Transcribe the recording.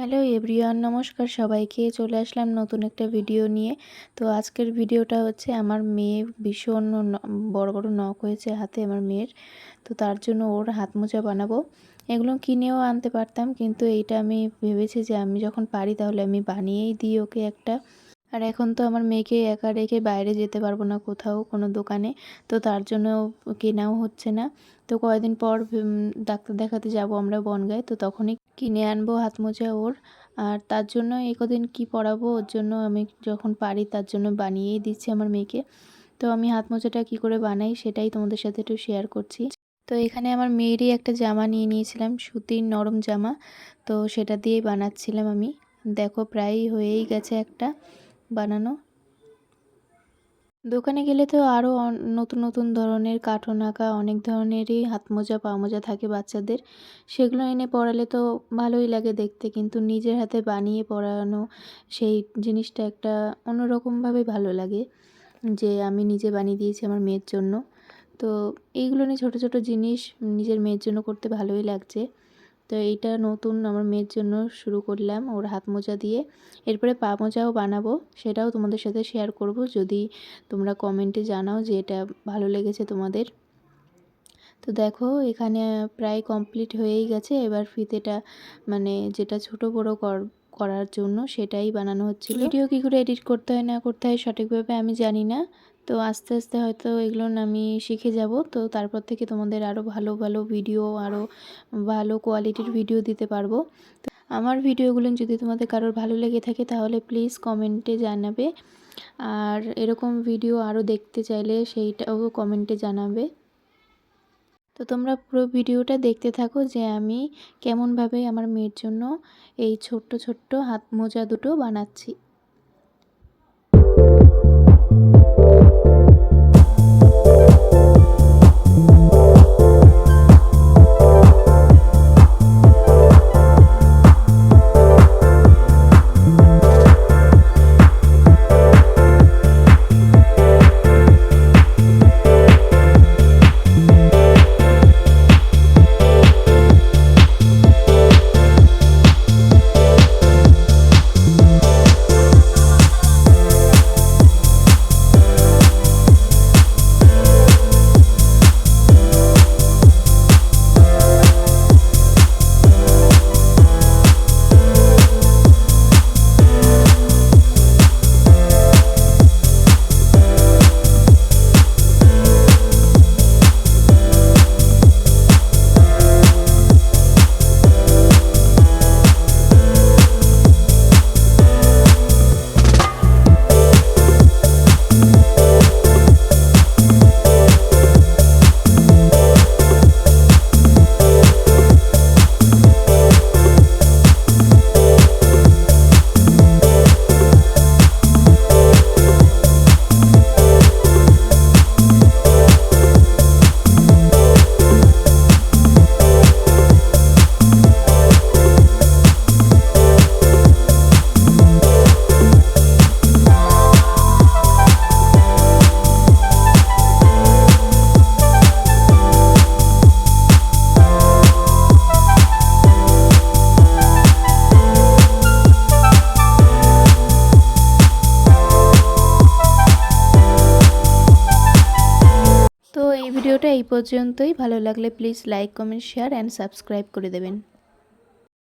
Hello everyone, নমস্কার। সবাইকে চলে আসলাম নতুন একটা ভিডিও নিয়ে। তো আজকের ভিডিওটা হচ্ছে আমার মেয়ে ভীষণ বড় বড় নখ হয়েছে হাতে আমার মেয়ের। তো তার জন্য ওর হাত মোজা বানাবো। এগুলো কিনেও আনতে পারতাম, কিন্তু এইটা আমি ভেবেছি যে আমি যখন পারি তাহলে আমি বানিয়েই দিই ওকে একটা। আর এখন তো আমার মেয়েকে একা রেখে বাইরে যেতে পারব না কোথাও কোনো দোকানে, তো তার জন্য কেনাও হচ্ছে না। তো কয়েকদিন পর ডাক্তার দেখাতে যাব আমরা বনগায়, তো তখনই কিনে আনব হাত মোজা ওর। আর তার জন্য একদিন কদিন কী পরাবো ওর জন্য আমি যখন পারি তার জন্য বানিয়েই দিচ্ছি আমার মেয়েকে। তো আমি হাত মোজাটা কী করে বানাই সেটাই তোমাদের সাথে একটু শেয়ার করছি। তো এখানে আমার মেয়েরই একটা জামা নিয়ে নিয়েছিলাম, সুতির নরম জামা, তো সেটা দিয়েই বানাচ্ছিলাম আমি। দেখো প্রায়ই হয়েই গেছে একটা। বানানো? দোকানে গেলে তো আরও নতুন নতুন ধরনের কার্টুন আঁকা, অনেক ধরনেরই হাত মোজা পা মোজা থাকে বাচ্চাদের। সেগুলো এনে পড়ালে তো ভালোই লাগে দেখতে, কিন্তু নিজের হাতে বানিয়ে পড়ানো সেই জিনিসটা একটা অন্যরকমভাবে ভালো লাগে যে আমি নিজে বানিয়ে দিয়েছি আমার মেয়ের জন্য। তো এইগুলো নিয়ে ছোটো ছোটো জিনিস নিজের মেয়ের জন্য করতে ভালোই লাগছে। তো এইটা নতুন আমার মেয়ের জন্য শুরু করলাম ওর হাত মোজা দিয়ে। এরপরে পা মোজাও বানাবো, সেটাও তোমাদের সাথে শেয়ার করব। যদি তোমরা কমেন্টে জানাও যে এটা ভালো লেগেছে তোমাদের। তো দেখো, এখানে প্রায় কমপ্লিট হয়েই গেছে। এবার ফিতেটা মানে যেটা ছোট বড় কর করার জন্য সেটাই বানানো হচ্ছিল। ভিডিও কী করে এডিট করতে হয়, না করতে হয় সঠিকভাবে আমি জানি না। তো আস্তে আস্তে হয়তো এগুলো আমি শিখে যাব। তো তারপর থেকে তোমাদের আরও ভালো ভালো ভিডিও আরও ভালো কোয়ালিটির ভিডিও দিতে পারব। আমার ভিডিওগুলো যদি তোমাদের কারোর ভালো লেগে থাকে, তাহলে প্লিজ কমেন্টে জানাবে। আর এরকম ভিডিও আরও দেখতে চাইলে, সেইটাও কমেন্টে জানাবে। তো তোমরা পুরো ভিডিওটা দেখতে থাকো যে আমি কেমনভাবে আমার মেয়ের জন্য এই ছোট্ট ছোট্ট হাত মোজা দুটো বানাচ্ছি। ভিডিওটা এই পর্যন্তই। ভালো লাগলে please like comment share and subscribe করে দেবেন।